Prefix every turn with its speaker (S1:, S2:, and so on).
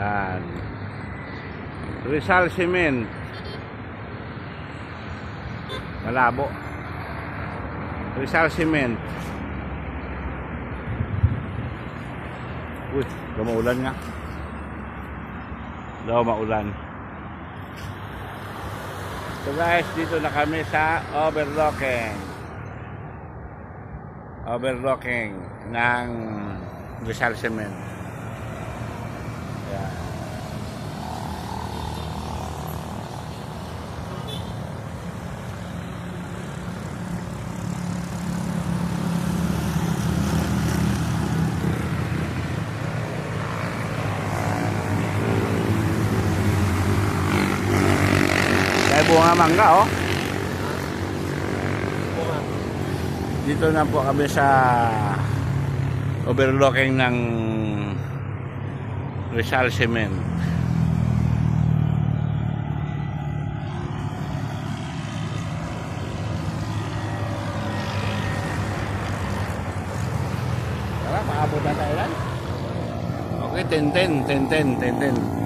S1: Yan. Rizal Cement. Malabo. Rizal Cement. Uy, lumaulan nga. Daw maulan. So guys, dito na kami sa overlooking. Overlooking ng Rizal Cement. Yan. Kaya bunga mangga oh. Dito na po kami sa overlooking ng Rizal Cement. Tara, paabot na tayo lang. Okay, 10-10, 10-10, 10-10.